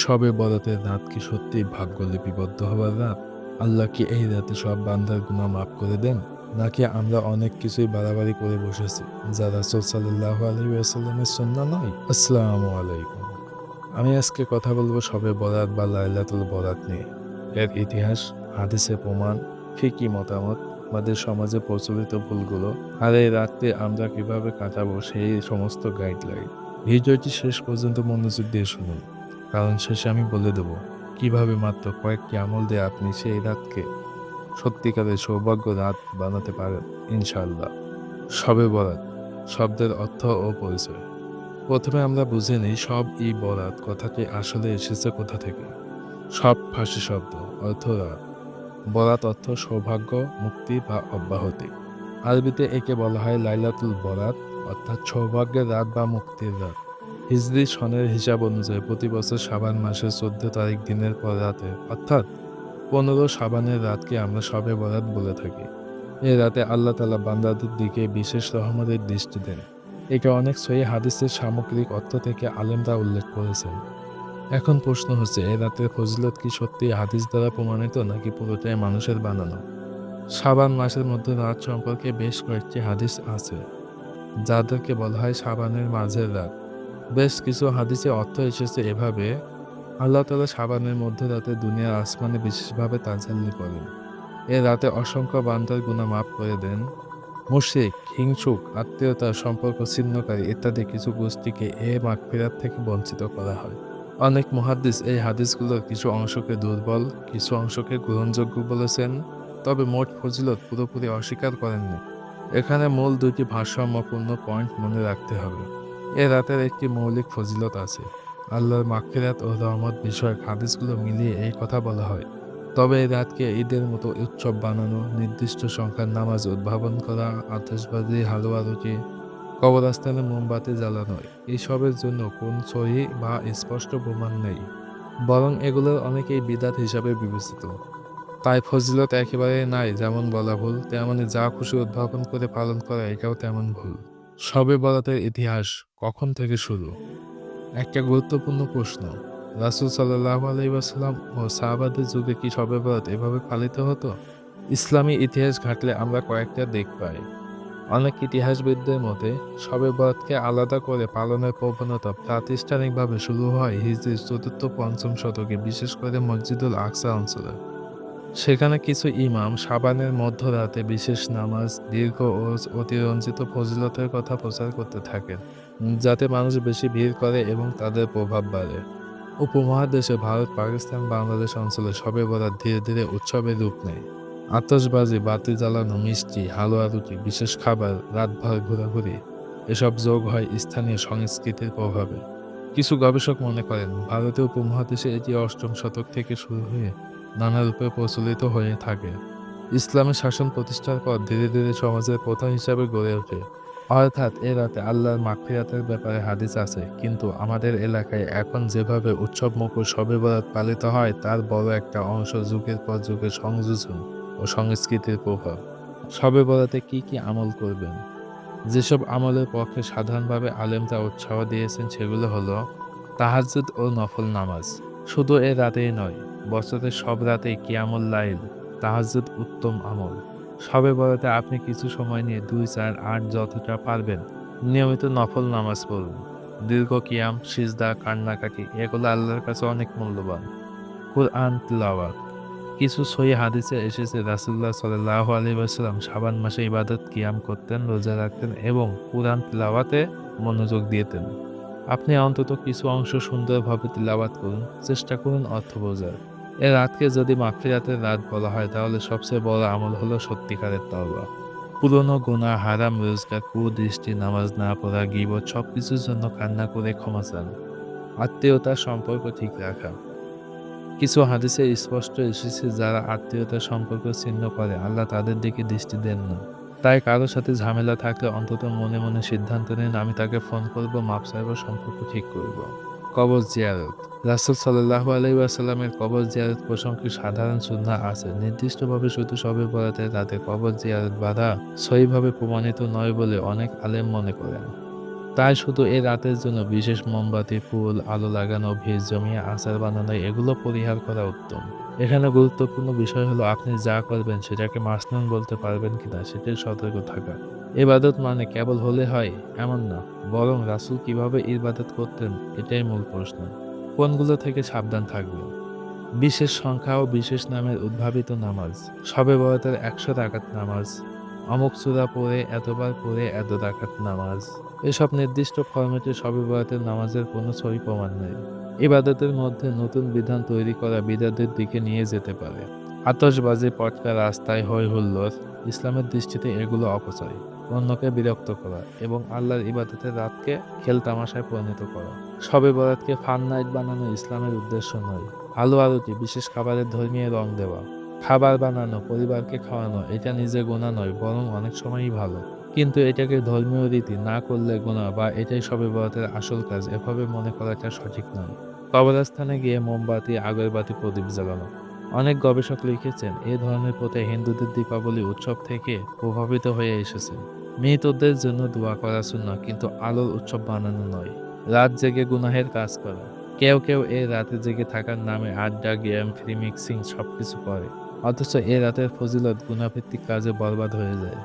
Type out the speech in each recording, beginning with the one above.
সবে বরাতের রাত কি সত্যি ভাগ্য লিপিবদ্ধ হওয়ার রাত? আল্লাহ কি এই রাতে সব বান্দার গুণা মাফ করে দেন, নাকি আমরা অনেক কিছুই বাড়াবাড়ি করে বসেছি, যা রাসুল সাল্লাহ আলী আসাল্লামের সন্না নয়? আসসালামু আলাইকুম। আমি আজকে কথা বলব সবে বরাত বা লাইলাতুল বরাত নিয়ে। এর ইতিহাস, হাদিসে প্রমাণ, ফিকি মতামত, আমাদের সমাজে প্রচলিত ভুলগুলো, আর এই রাত্রে আমরা কীভাবে কাটাবো সেই সমস্ত গাইডলাইন ভিডিওটি শেষ পর্যন্ত মনোযোগ দিয়ে শুনুন। কারণ শেষে আমি বলে দেব, কীভাবে মাত্র কয়েকটি আমল দিয়ে আপনি সেই রাতকে সত্যিকারের সৌভাগ্য রাত বানাতে পারেন, ইনশাআল্লাহ। সবে বরাত, শব্দের অর্থ ও পরিচয়। প্রথমে আমরা বুঝে নিই সব ই বরাত কথাটি আসলে এসেছে কোথা থেকে। সব ফাঁসি শব্দ, অর্থ রাত। বরাত অর্থ সৌভাগ্য, মুক্তি বা অব্যাহতি। আরবিতে একে বলা হয় লাইলাতুল বরাত, অর্থাৎ সৌভাগ্যের রাত বা মুক্তির রাত। হিজরি সনের হিসাব অনুযায়ী প্রতি বছর সাবান মাসের চোদ্দ তারিখ দিনের পর রাতে, অর্থাৎ পনেরো সাবানের রাতকে আমরা সবে বরাত বলে থাকি। এ রাতে আল্লাহ তালা বান্দাদের দিকে বিশেষ রহমতের দৃষ্টি দেন। একে অনেক সহি হাদিসের সামগ্রিক অর্থ থেকে আলেমরা উল্লেখ করেছেন। এখন প্রশ্ন হচ্ছে, এ রাতের ফজিলত কি সত্যি হাদিস দ্বারা প্রমাণিত নাকি পুরোটাই মানুষের বানানো? সাবান মাসের মধ্যে রাত সম্পর্কে বেশ কয়েকটি হাদিস আছে, যাদেরকে বলা হয় সাবানের মাঝের রাত। বেশ কিছু হাদিসে অর্থ এসেছে এভাবে, আল্লাহ তালা সাবানের মধ্যে রাতে দুনিয়ার আসমানে বিশেষভাবে তাজাল্লি করেন। এ রাতে অসংখ্য বান্দার গুণা মাফ করে দেন। মুশিক হিংসুক, আত্মীয়তার সম্পর্ক ছিন্নকারী ইত্যাদি কিছু গোষ্ঠীকে এ মাগফিরাত থেকে বঞ্চিত করা হয়। অনেক মহাদ্দিস এই হাদিসগুলোর কিছু অংশকে দুর্বল, কিছু অংশকে গ্রহণযোগ্য বলেছেন, তবে মোট ফজিলত পুরোপুরি অস্বীকার করেননি। এখানে মূল দুটি ভারসাম্যপূর্ণ পয়েন্ট মনে রাখতে হবে। এ রাতের একটি মৌলিক ফজিলত আছে। আল্লাহর মাগফিরাত ও রহমত বিষয়ক হাদিসগুলো মিলিয়ে এই কথা বলা হয়। তবে এই রাতকে ঈদের মতো উৎসব বানানো, নির্দিষ্ট সংখ্যার নামাজ উদ্ভাবন করা, আতশবাজি, হালুয়া রুটি, কবরস্থানে মোমবাতি জ্বালানো, এসবের জন্য কোন সহি বা স্পষ্ট প্রমাণ নেই। বরং এগুলোর অনেকেই বিদাত হিসাবে বিবেচিত। তাই ফজিলত একেবারে নাই যেমন বলা ভুল, তেমনি যা খুশি উদ্ভাবন করে পালন করা এটাও তেমন ভুল। সবে বরাতের ইতিহাস। কখন থেকে শুরু? একটা গুরুত্বপূর্ণ প্রশ্ন। রাসুল সাল্লাহ আলাইসাল্লাম ও সাহাবাদের যুগে কি সবে বরাত এভাবে পালিত হতো? ইসলামী ইতিহাস ঘাটলে আমরা কয়েকটা দিক পাই। অনেক ইতিহাসবিদদের মতে শবে বরাতকে আলাদা করে পালনের প্রবণতা প্রাতিষ্ঠানিকভাবে শুরু হয় হিজরির চতুর্থ পঞ্চম শতকে, বিশেষ করে মসজিদুল আকসা অঞ্চলে। সেখানে কিছু ইমাম সাবানের মধ্যরাতে বিশেষ নামাজ, দীর্ঘ ও অতিরঞ্জিত ফজিলতের কথা প্রচার করতে থাকেন, যাতে মানুষ বেশি ভিড় করে এবং তাদের প্রভাব বাড়ে। উপমহাদেশে ভারত, পাকিস্তান, বাংলাদেশ অঞ্চলে সবে বরাত ধীরে ধীরে উৎসবের রূপ নেয়। আতশবাজি, বাতি জ্বালানো, মিষ্টি, হালুয়া রুটি, বিশেষ খাবার, রাতভর ঘোরাঘুরি, এসব যোগ হয় স্থানীয় সংস্কৃতির প্রভাবে। কিছু গবেষক মনে করেন ভারতীয় উপমহাদেশে এটি অষ্টম শতক থেকে শুরু হয়ে নানা রূপে প্রচলিত হয়ে থাকে। ইসলামের শাসন প্রতিষ্ঠার পর ধীরে ধীরে সমাজের প্রথা হিসাবে গড়ে ওঠে। অর্থাৎ এ রাতে আল্লাহর মাগফিরাতের ব্যাপারে হাদিস আছে, কিন্তু আমাদের এলাকায় এখন যেভাবে উৎসব মুখর শবে বরাত পালিত হয়, তার বড় একটা অংশ যুগের পর যুগের সংযোজন ও সংস্কৃতির প্রভাব। সবে বরাতে কি কি আমল করবেন? যেসব আমলের পক্ষে সাধারণভাবে আলেমরা উৎসাহ দিয়েছেন সেগুলো হলো তাহাজ্জুদ ও নফল নামাজ। শুধু এ রাতেই নয় বছরের সব রাতেই কিয়ামুল লাইল, তাহাজ্জুদ উত্তম আমল। সবে বরাতে আপনি কিছু সময় নিয়ে দুই, চার, আট যতটা পারবেন, নিয়মিত নফল নামাজ পড়ুন। দীর্ঘ কিয়াম, সিজদা, কান্নাকাটি, এগুলো আল্লাহর কাছে অনেক মূল্যবান। কুরআন তিলাওয়াত। কিছু সহি হাদিসে এসেছে রাসুল্লাহ সাল্লাহ আলিবাসাল্লাম সাবান মাসে ইবাদত কিয়াম করতেন, রোজা রাখতেন এবং কুরআন তিলাওয়াতে মনোযোগ দিতেন। আপনি অন্তত কিছু অংশ সুন্দরভাবে তিলাওয়াত করুন, চেষ্টা করুন অর্থ বোঝার এ রাতকে যদি মাগফিরাতের রাত বলা হয়, তাহলে সবচেয়ে বড় আমল হলো সত্যিকারের তওবা। পুরনো গুণা হারাম, রোজগার, কুদৃষ্টি, নামাজ না পড়া, গিবত সব কিছুর জন্য কান্না করে ক্ষমা চান। আত্মীয়তার সম্পর্ক ঠিক রাখা। কিছু হাদিসে স্পষ্ট এসেছে, যারা আত্মীয়তার সম্পর্ক ছিন্ন করে, আল্লাহ তাদের দিকে দৃষ্টি দেন না। তাই কারোর সাথে ঝামেলা থাকলে অন্তত মনে মনে সিদ্ধান্ত নিন, আমি তাকে ফোন করব, মাপ চাইব, সম্পর্ক ঠিক করব। কবর জিয়ারত। রাসুল সাল্লাহ আলাইসাল্লামের কবর জিয়ারত প্রসঙ্গে সাধারণ সুন্না আছে। নির্দিষ্টভাবে শুধু সবে বরাতে রাতে কবর জিয়ারত বাধা সহিভাবে প্রমাণিত নয় বলে অনেক আলেম মনে করেন। তাই শুধু এ রাতের জন্য বিশেষ মোমবাতি, ফুল, আলো লাগানো, ভিড় জমিয়ে আচার বানানো, এগুলো পরিহার করা উত্তম। এখানে গুরুত্বপূর্ণ বিষয় হলো, আপনি যা করবেন সেটাকে মাসনুন বলতে পারবেন কিনা সেটাই সতর্ক থাকা। ইবাদত মানে কেবল হলে হয়, এমন না। বরং রাসুল কীভাবে ইবাদত করতেন, এটাই মূল প্রশ্ন। কোনগুলো থেকে সাবধান থাকবেন? বিশেষ সংখ্যা ও বিশেষ নামের উদ্ভাবিত নামাজ। সবে বরাতের একশো রাকাত নামাজ। অমুক সূরা পড়ে, এতবার পড়ে এত রাকাত নামাজ। এসব নির্দিষ্ট ফরম্যাটে সবে বরাতের নামাজের কোনো সই প্রমাণ নেই। ইবাদতের মধ্যে নতুন বিধান তৈরি করা বিদাতের দিকে নিয়ে যেতে পারে। আতশবাজি, পটকা, রাস্তায় হই হুল্লোড়। ইসলামের দৃষ্টিতে এগুলো অপচয়। অন্যকে বিরক্ত করা এবং আল্লাহর ইবাদতের রাতকে খেল তামাশায় পরিণত করা। সবে বরাতকে ফান নাইট বানানো ইসলামের উদ্দেশ্য নয়। আলো আলোটি বিশেষ খাবারের ধর্মীয় রং দেওয়া, খাবার বানানো, পরিবারকে খাওয়ানো, এটা নিজে গোনা নয়, বরং অনেক সময়ই ভালো। কিন্তু এটাকে ধর্মীয় রীতি না করলে গোনা বা এটাই সবে বরাতের আসল কাজ, এভাবে মনে করাটা সঠিক নয়। কবরস্থানে গিয়ে মোমবাতি, আগরবাতি, প্রদীপ জ্বালানো। অনেক গবেষক লিখেছেন, এ ধরনের পথে হিন্দুদের দীপাবলি উৎসব থেকে প্রভাবিত হয়ে এসেছে। মৃতদের জন্য দোয়া করা শূন্য কিন্তু আলোর উৎসব বানানো নয়। রাত জেগে গুনাহের কাজ করা। কেউ কেউ এই রাতে জেগে থাকার নামে আড্ডা, গেম, ফ্রি মিক্সিং সবকিছু করে। অথচ এ রাতের ফজিলত গুণাভিত্তিক কাজে বরবাদ হয়ে যায়।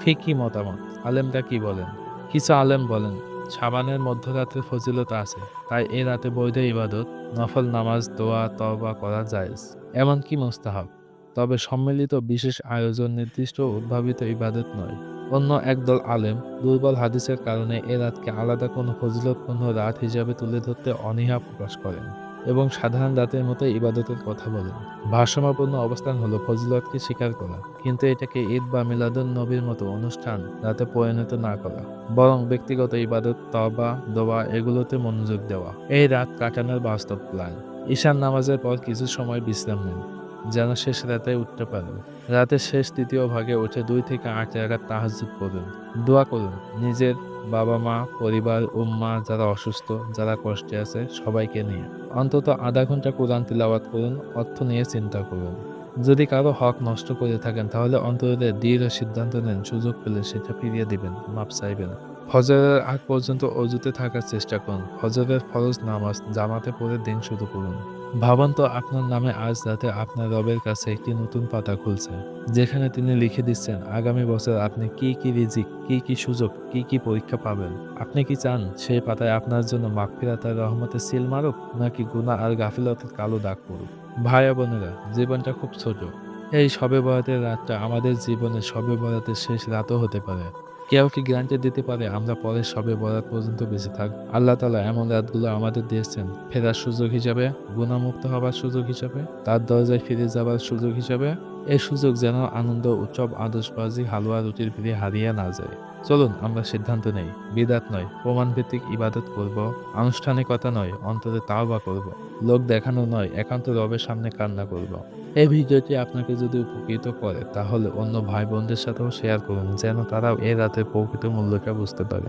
ফিকি মতামত, আলেমরা কি বলেন? কিছু আলেম বলেন, সাবানের মধ্যরাতের ফজিলত আছে, তাই এ রাতে বৈধ ইবাদত, নফল নামাজ, দোয়া, তওবা করা জায়েজ। এমনকি মোস্তাহাব। তবে সম্মিলিত বিশেষ আয়োজন নির্দিষ্ট উদ্ভাবিত ইবাদত নয়। অন্য একদল আলেম দুর্বল হাদিসের কারণে এ রাতকে আলাদা কোনো ফজিলতপূর্ণ রাত হিসাবে তুলে ধরতে অনীহা প্রকাশ করেন এবং সাধারণ রাতের মতো ইবাদতের কথা বলেন। ভারসাম্যপূর্ণ অবস্থান হলো ফজিলতকে স্বীকার করা, কিন্তু এটাকে ঈদ বা মিলাদুন নবীর মতো অনুষ্ঠান রাতে পরিণত না করা, বরং ব্যক্তিগত ইবাদত তবা দোয়া এগুলোতে মনোযোগ দেওয়া। এই রাত কাটানোর বাস্তব প্ল্যান ঈশান নামাজের পর কিছু সময় বিশ্রাম নিন। যেন শেষ রাতে উঠতে পারেন রাতের শেষ তৃতীয় ভাগে উঠে দুই থেকে আট রাখার তাহাজুদ করুন দোয়া করুন, নিজের বাবা মা পরিবার, উম্মা যারা অসুস্থ, যারা কষ্টে আছে, সবাইকে নিয়ে। অন্তত আধা ঘণ্টা কোরআন তিলাওয়াত করুন, অর্থ নিয়ে চিন্তা করুন। যদি কারও হক নষ্ট করে থাকেন, তাহলে অন্তরে দৃঢ় সিদ্ধান্ত নেন, সুযোগ পেলে সেটা ফিরিয়ে দিবেন, মাপ চাইবেন। ফজরের আগ পর্যন্ত অজুতে থাকার চেষ্টা করুন। ফজরের ফরজ নামাজ, জামাতে পড়ে দিন শুরু করুন। ভাবন্ত আপনার নামে আজ রাতে আপনার রবের কাছে একটি নতুন পাতা খুলছে, যেখানে তিনি লিখে দিচ্ছেন, আগামী বছর আপনি কি কি রিজিক, কি কি সুযোগ, কি কি পরীক্ষা পাবেন? আপনি কি চান সেই পাতায় আপনার জন্য মাগফিরাতার রহমতের সিল মারুক, নাকি গুনাহ আর গাফিলতের কালো দাগ পড়ুক? ভাই বোনেরা, জীবনটা খুব ছোট। এই সবে বরাতের রাতটা আমাদের জীবনে সবে বরাতের শেষ রাতও হতে পারে। কেউ কি গ্যারান্টি দিতে পারে আমরা পরে সবে বরাত পর্যন্ত বেঁচে থাক? আল্লাহ তালা এমন রাতগুলো আমাদের দিয়েছেন, ফেরার সুযোগ হিসাবে গুণামুক্ত হবার সুযোগ হিসাবে, তার দরজায় ফিরে যাবার সুযোগ হিসাবে। এই সুযোগ যেন আনন্দ, উৎসব, আদর্শবাজি, হালুয়া রুটির ভিড়ে হারিয়ে না যায়। চলুন, আমরা সিদ্ধান্ত নেই। বিদাত নয় প্রমাণ ভিত্তিক ইবাদত করব। আনুষ্ঠানিকতা নয়, অন্তরে তাও বা করব। লোক দেখানো নয়, একান্ত রবের সামনে কান্না করব। এই ভিডিওটি আপনাকে যদি উপকৃত করে, তাহলে অন্য ভাই বোনদের সাথেও শেয়ার করুন, যেন তারাও এই রাতের প্রকৃত মূল্যটা বুঝতে পারে।